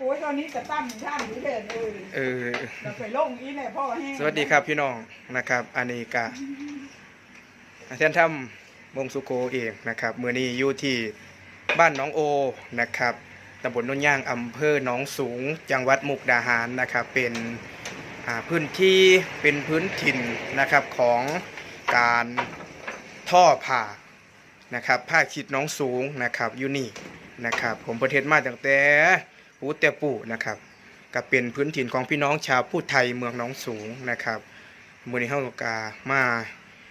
โอ้ยตอนนี้จะตั้มท่านอยู่เถิดเลยเออเราไปลงอีเนี่ยพ่อแห้งสวัสดีครับพี่น้องนะครับอันนี้กะแทนทำวงสุโกเองนะครับเมื่อนี้อยู่ที่บ้านน้องโอนะครับตำบลนนย่างอำเภอหนองสูง จังหวัดมุกดาหารนะครับ เป็นพื้นที่เป็นพื้นถิ่นนะครับของการท่อผ่านะครับผ้าคิดหน้องสูงนะครับอยู่นี่นะครับ ผมประเทศมาตั้งแต่ ปูแต่ปู่นะครับก็เป็นพื้นถิ่นของพี่น้องชาวพูดไทยเมืองน้องสูงนะครับมือนี้เฮากามา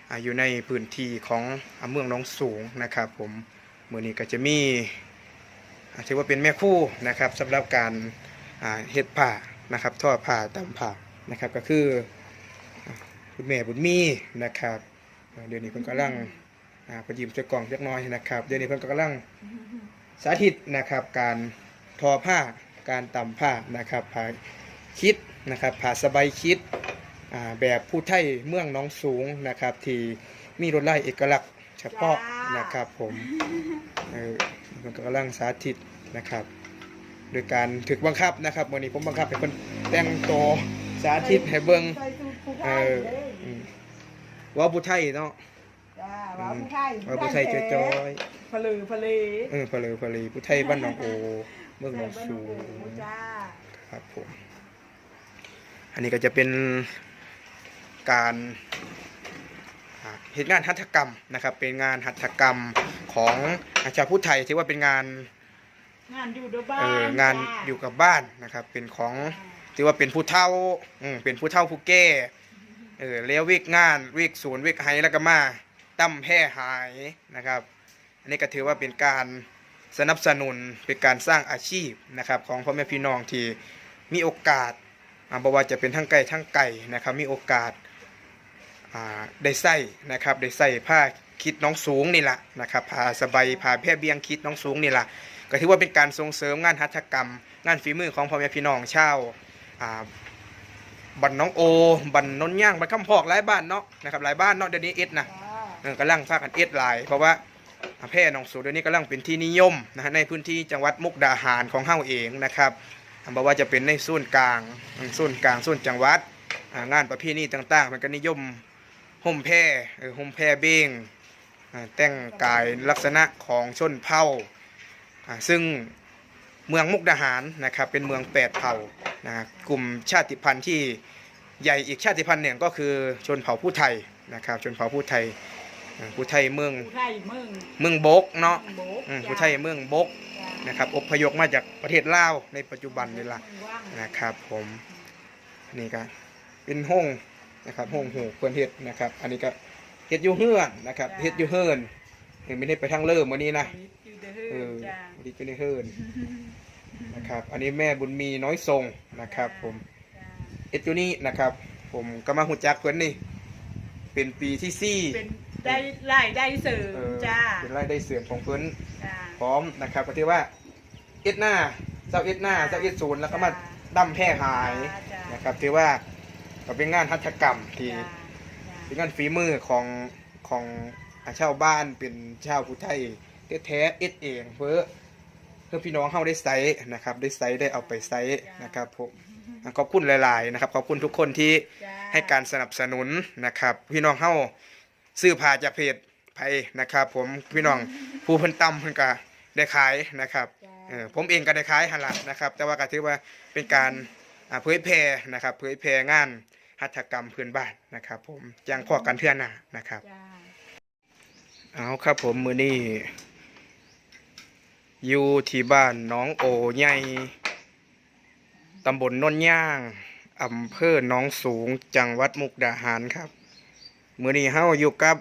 อายู่ในพื้นที่ของเมืองน้องสูงนะครับ ผมมือนี้ก็จะมีอ่าถือว่าเป็นแม่คู่นะครับสำหรับการเฮ็ดผ้านะครับทอดผ้าตำผ้านะครับก็คือคุณแม่บุญมีนะครับเดี๋ยวนี้เพิ่นกำลังอ่าเพยิมใส่กล่องเล็กน้อยนะครับ เดี๋ยวนี้เพิ่นกำลังสาธิตนะครับการ ทอผ้าการตำผ้านะครับผ้าคิดนะครับผ้าสบายคิดอ่าแบบผู้ไทยเมืองหน้องสูงนะครับ ที่มีรถไล่เอกลักษณ์เฉพาะนะครับผมเออมันก็กำลังสาธิตนะครับ โดยการถึกบังคับนะครับวันนี้ผมบังคับให้คนแต่งตัวสาธิตให้เบิ่งใส่สูตรผู้ไทเอยอเลยอืมว่าผู้ไทยเนาะจ้าว่าผู้ไทยว่าผู้ไทยจอยผลือผลีๆเออเพลอเพลีผู้ไทยบ้านหนองโอ เมืองหนองสูงจ้าครับผมอันนี้ก็จะเป็นการอ่าเหตุงานหัตถกรรมนะครับ เป็นงานหัตถกรรมของอาชาวพุทธไทยที่ว่าเป็นงานงานอยู่ด้วยบ้าเอนองานจ้อยู่กับบ้านนะครับ เป็นของที่ว่าเป็นผู้เฒ่าอืมเป็นผู้เฒ่าผู้แก่เออเลี้ยววิกงานวิกศูนย์วิกไฮแล้วก็มาตั้มแพร่หายนะครับ อันนี้ก็ถือว่าเป็นการ สนับสนุนเป็นการสร้างอาชีพนะครับของพ่อแม่พี่น้องที่มีโอกาสอ่าบ่ว่าจะเป็นทั้งไก่ทั้งไก่นะครับมีโอกาสอ่าได้ใส่นะครับได้ใส่ผ้าคิดน้องสูงนี่แหละนะครับผ้าสบายผ้าแพร่เบียงคิดน้องสูงนี่แหละก็ถือว่าเป็นการส่งเสริมงานหัตถกรรม งานฝีมือของพ่อแม่พี่น้องชาวอ่าบันน้องโอบันนนย่างบันคำพอกหลายบ้านเนาะนะครับหลายบ้านเนาะเดี๋ยวนี้เอ็ดนะจ้าเออกำลังพากันเอ็ดหลายเพราะว่าอ่า แพร่หนองสูเดี๋ยวนี้กำลังเป็นที่นิยมนะฮะในพื้นที่จังหวัดมุกดาหารของเฮาเองนะครับอ่าบ่ว่าจะเป็นในส่วนกลางส่วนกลางส่วนจังหวัดงานประเพณีต่าง ๆ มันก็นิยมห่มแพร่เออห่มแพร่เบงอ่าแต่งกายลักษณะของชนเผ่าอ่าซึ่งเมืองมุกดาหารนะครับเป็นเมืองแปดเผ่านะกลุ่มชาติพันธุ์ที่ใหญ่อีกชาติพันธุ์หนึ่งก็คือชนเผ่าผู้ไทยนะครับชนเผ่าผู้ไทย อ่าผู้ไทยเมืองผู้ไทยเมืองเมืองบกเนาะโบกอืมจ้าผู้ไทยเมืองบกจ้านะครับอพยพมาจากประเทศลาวในปัจจุบันนี่ละว่างนะครับผมนี่ก็เป็นห้องนะครับห้องหูเพื่อนเฮ็ดนะครับ อันนี้ก็เฮ็ดอยู่เฮือนนะครับเฮ็ดอยู่เฮือนเห็นไม่ได้ไปทางเริ่มวันนี้นะอยู่เด้เอออจ้าวันนี้ก็ได้เฮือนนะครับ อันนี้แม่บุญมีน้อยทรงนะครับ ผมจ้าเอ็ดอยู่นี่นะครับ ผมก็มาหูจักเพิ่นนี่เป็นปีที่สี่เป็น ได้ไล่ได้เสริมเออจ้าเป็นรายได้เสื่อมของเพิ่นจ้า พร้อมนะครับก็ที่ว่าเอ็ดหน้าเจ้าเอ็ดหน้าเจ้าเอ็ดศูนย์แล้วก็มาดั้มแพร่หายนะครับถือว่าก็เป็นงานหัตถกรรมที่เป็นงานฝีมือของของอ่าชาวบ้านเป็นชาวผู้ไทยแท้ๆเอ็ดเองเพื่อเพื่อพี่น้องเฮาได้ใส่นะครับ ได้ใส่ได้เอาไปใส่นะครับผมอะขอบคุณหลาย ๆ นะครับ ขอบคุณทุกคนที่ให้การสนับสนุนนะครับ พี่น้องเฮา ซื้อผ่าจากเพจไผนะครับ ผมพี่น้องผู้เพิ่นตำเพิ่นก็ได้ขายนะครับเออผมเองก็ได้ขายหันละนะครับ แต่ว่าก็ถือว่าเป็นการอ่าเผยแพร่นะครับ เผยแพร่งานหัตถกรรมพื้นบ้านนะครับ ผมจังพอกันเทื่อหน้านะครับจ้าเอาครับผมมือนี้อยู่ที่บ้านหน้องโอใหญ่ตำบลนนย่างอำเภอหน้องสูงจังหวัดมุกดาหารครับ มือนี้เฮาอยู่กับ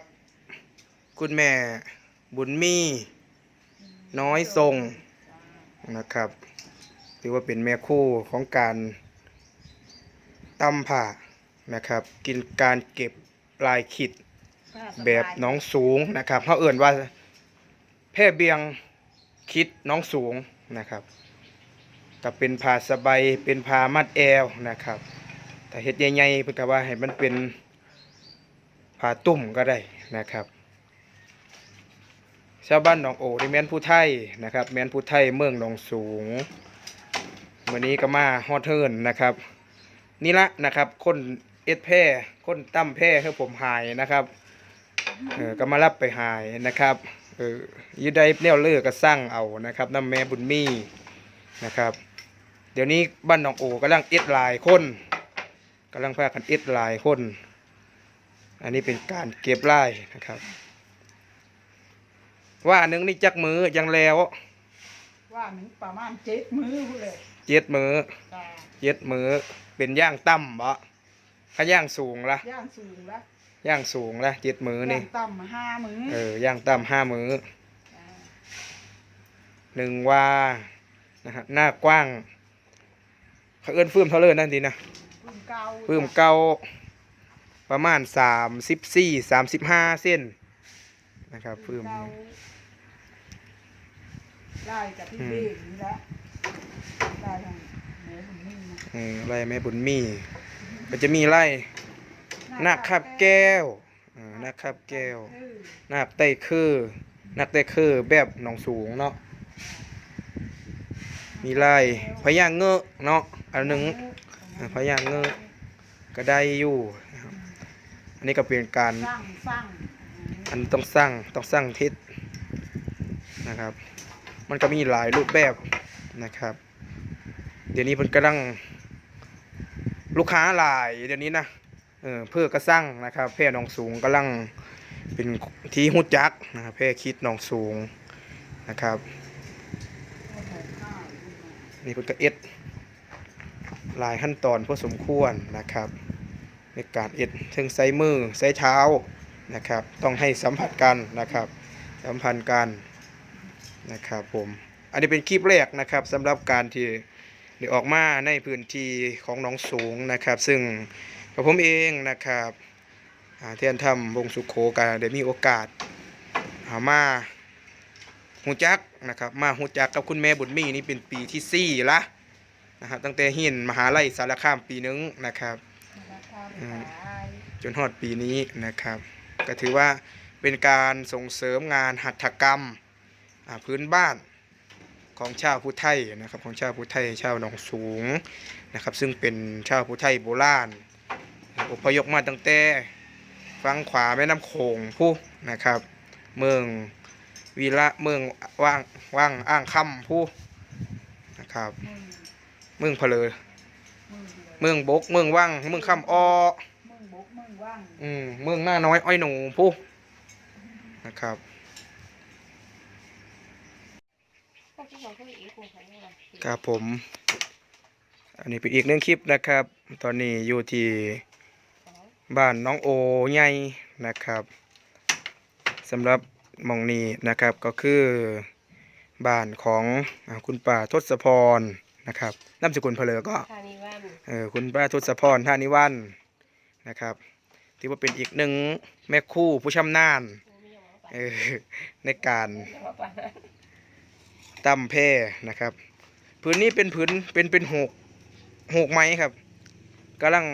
คุณแม่บุญมี น้อยทรงนะครับถือว่าเป็นแม่คู่ของการตำผ่านะครับ กินการเก็บลายขิดแบบน้องสูงนะครับเขาเอื่นว่าแพร่เบียงคิดน้องสูงนะครับกับเป็นผ้าสบายเป็นผ้ามัดแอวนะครับ แต่เฮ็ดใหญ่ๆเพื่อว่าให้มันเป็น ผ้าตุ่มก็ได้นะครับ ชาวบ้านหนองโอที่แม่นผู้ไทยนะครับ แม่นผู้ไทยเมืองหนองสูงวันนี้ก็มาฮอตเทิร์นนะครับ นี่ละนะครับคนเอ็ดแพร่คนตั้มแพร่ให้ผมหายนะครับเออก็มารับไปหายนะครับเออยืดได้แนวเลือกก็สร้างเอานะครับน้ำแม่บุญมีนะครับ เดี๋ยวนี้บ้านหนองโอกำลังเอ็ดลายคนกำลังพากันเอ็ดลายคน อันนี้เป็นการเก็บไล่นะครับ ว่าหนึ่งนี่จักมือยังแล้ว ว่ามันประมาณเจ็ดมือพูดเลยเจ็ดมือจ้าเจ็ดมือเป็นย่างต่ำบ่ถ้าย่างสูงละย่างสูงละย่างสูงละเจ็ดมือนี่ย่างต่ำห้ามือเออย่างต่ำห้ามือจ้าหนึ่งว่านะฮะหน้ากว้างเขาเอื้นฟื้มเท่าเลยนั่นดีนะปืนเก่าฟื้มเก่า ประมาณสามสิบสี่สามสิบห้าเส้นนะครับฟื้มเก่าได้กับพี่เบงนี่ละได้ทางแม่ผมนี่นะอืมไร่แม่บุญมีก็จะมีไร่นาคขับแก้วอ่านาคขับแก้วเออนาคไต้คือนาคไต้คือแบบหนองสูงเนาะมีไร่พญาเงอะเนาะอันหนึ่ง อ่าพญาเงอะ ก็ได้อยู่นะครับ อันนี้ก็เป็นการสร้างสร้างอันต้องสร้างต้องสร้างทิศนะครับ มันก็มีหลายรูปแบบนะครับ เดี๋ยวนี้เพิ่นกำลังลูกค้าหลายเดี๋ยวนี้นะเออเพื่อกระสร้างนะครับแพร่หนองสูงกำลังเป็นที่หุดจักนะครับแพร่คิดหนองสูงนะครับนี่เพิ่นก็เอ็ดหลายขั้นตอนพอสมควรนะครับ ในการเอ็ดถึงใส่มือใส่เท้านะครับ ต้องให้สัมผัสกันนะครับ สัมพันธ์กันนะครับผม อันนี้เป็นคลิปแรกนะครับสำหรับการที่ได้ออกมาในพื้นที่ของหนองสูงนะครับ ซึ่งกับผมเองนะครับเทียนทำวงสุขโขกันได้มีโอกาสหามาหูจักนะครับ มาหูจักกับคุณแม่บุญมีนี่เป็นปีที่สี่ละนะครับตั้งแต่เฮียนมหาลัยสารคามปีหนึงนะครับ จนฮอดปีนี้นะครับ ก็ถือว่าเป็นการส่งเสริมงานหัตถกรรมอ่าพื้นบ้านของชาวพุไทยนะครับของชาวพุไทยชาวหนองสูงนะครับ ซึ่งเป็นชาวพุไทยโบราณอพยพมาตั้งแต่ฝั่งขวาแม่น้ำโขงผู้นะครับ เมืองวีระเมืองว่างว่างอ้างคำผู้นะครับ เมืองเพลอ เมืองบก เมืองว่างเมืองคำอ้อมึงบกมึงว่างอืมเมืองหน้าน้อยอ้อยหนูผู้นะครับครับผม อันนี้เป็นอีกหนึ่งคลิปนะครับ ตอนนี้อยู่ที่บ้านน้องโอใหญ่นะครับสำหรับหมองนี้นะครับก็คือบ้านของอาคุณป้าทศพรนะครับนามสกุลเพลอก็ทานิวัน เออคุณป้าทศพรท่านิวันนะครับถือว่าเป็นอีกหนึ่งแม่คู่ผู้ชำนาญเออในการตั้มแพร่นะครับพื้นนี้เป็นพื้นเป็นเป็นหกหกไม้ครับกำลัง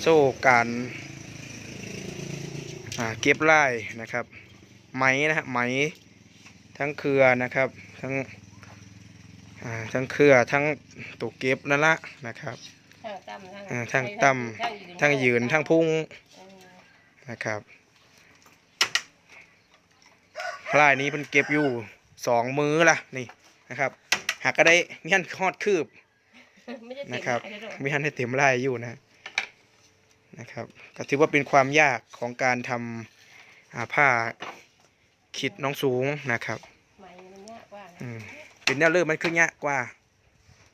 โซ่การเก็บไล่นะครับไหมนะฮะไหมทั้งเครือนะครับทั้ง ทั้งเครือทั้งตัวเก็บนั่นละนะครับทั้งต่ำอ่าทั้งต่ำทั้งยืนทั้งพุ่งนะครับลายนี้มันเก็บอยู่สองมือละนี่นะครับ หากก็ได้มีหันคอดคืบนะครับมีหันให้เต็มลายอยู่นะนะครับ ก็ถือว่าเป็นความยากของการทำอ่าผ้าขิดน้องสูงนะครับไหมมันยากกว่านะอืม เป็นแนวเริ่มมันคือยากกว่า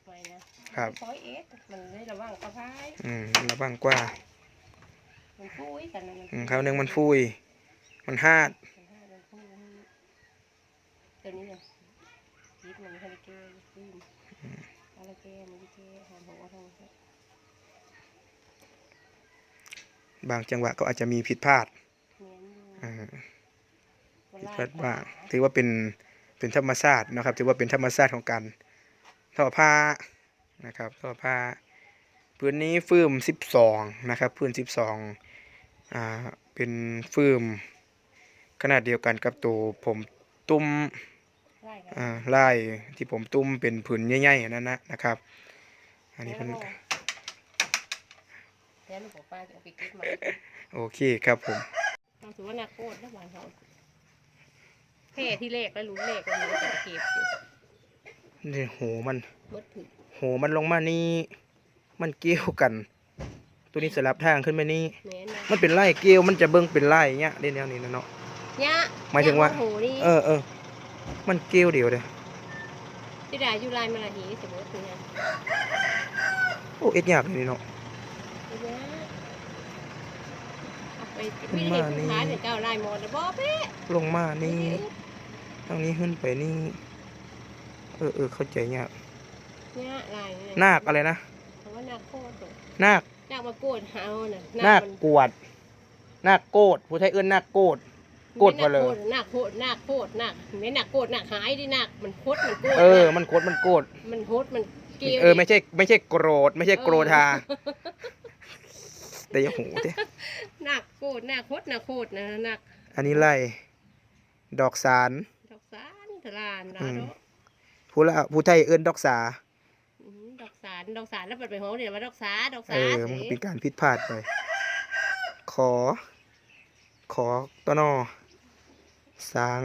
ไหมนะครับ ซอยเอสมันได้ระวังกระพายอืมระวังกว่ามันฟุ้ยกันนะมันอืมคราวหนึงมันฟุยมันหาด มันห้ามันฟุ้ยตัวนี้เนี่ยยิบมันให้เกยขึ้นอะไรเกยมันเกยหอมหัวทองบางจังหวะก็อาจจะมีผิดพลาดเนียนอยู่อ่ามันผิดลาพลาดดบ้างถือว่าเป็น เป็นธรรมชาตินะครับถือว่าเป็นธรรมชาติของการทอผ้านะครับทอผ้าพื้นนี้ฟืมสิบสองนะครับพื้นสิบสองอ่าเป็นฟืมขนาดเดียวกันกับตัวผมตุ้มเไล่กันอ่าลายที่ผมตุ้มเป็นผืนใหญ่ๆอันนั้นนะนะครับ อันนี้มันแล้วหนูบอกป้าจะเอาไปเก็บมาโอเคครับผมเราถือว่านักโคตรนะหวานเขา แพ่ที่เลขแล้วรู้เลขแล้วมันก็จะเก็บอยู่นี่โหมันมดถึงโหมันลงมานี่ มันเกี่ยวกัน ตัวนี้สลับทางขึ้นไปนี่ แม่นะมันเป็นไล่เกี่ยวมันจะเบิ่งเป็นไล่เงี้ยเด่นแนวนี้นะเนาะเนี่ยหมายถึงว่า โอ้โหนี่เออเออมันเกี่ยวเดียวเด้อที่ได้อยู่ลายมาละหีสมมติเนี่ยโอ้เอ็ดยากเลยนี่เนาะเนี่ยเอาไปไม่ได้เห็นผู้ค้าถึงเก้าลายหมดแล้วบ่เป๊ะลงมานี่ ทางนี้ขึ้นไปนี่ เออเออเข้าใจยากเนี่ยลายเนี่ยนาคอะไรนะคำว่านาคโคตรนาคนาคมาโกดเฮาน่ะนาคมันกวดนาคโกดผู้ไทยเอื้อนนาคโกดโกดมาเลยนาคโคตรนาคโคตรนาคไม่นาคโกดนาคหายดินาคมันโคตรมันโกดเออ มันโกดมันโกดมันโคตรมันเกลียวเออไม่ใช่ไม่ใช่โกรธไม่ใช่โกรธาแต่อยังหูเด้นาคโกดนาคโคตรนาคโคตรนะนาคอันนี้ไล่ดอกสารดอก สารตะลานดาอืมเนาะผู้ละผู้ไทยเอื้อนดอกสาอืมดอกสารดอกสารแล้วเปิดไปห้องเรียนว่าดอกสาดอกสาเออมันสิเป็นการผิดพลาดไป ขอ ขอตอนอสาง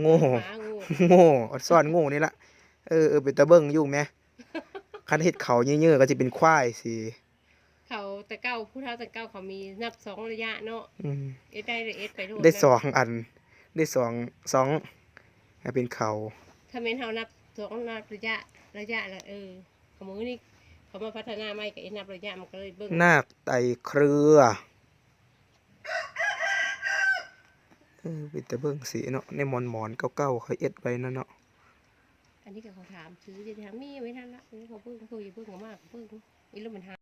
โง่หมางูโง่อดซ่อนโง่นี่ละเออเออเป็นตะเบิ้งอยู่ไหมคันเห็ดเขาเยอะๆก็จะเป็นควายสิเขาแต่เก้าผู้เฒ่าแต่เก้าเขามีนับสองระยะเนาะอืมเอ็ดได้เลยเอ็ดไปโลได้นะสองอัน ได้สองสอง ให้เป็นเขา ถ้าเม้นเฮานับสองนับระยะระยะละเออเขามือนี่เขามาพัฒนาไม่กับเอ็ดนับระยะมันก็เลยเบิ่งนาคไตเครือเออเป็นตะเบิ้งสีเนาะในหมอนหมอนๆเก่าๆเขาเอ็ดไว้นั่นเนาะอันนี้ก็เขาถามซื้อจะถามมีไว้ทันละนี่เขาเบิ่งเขาอยู่เบิ่งก็มากเบิ่งอีแล้วมันหา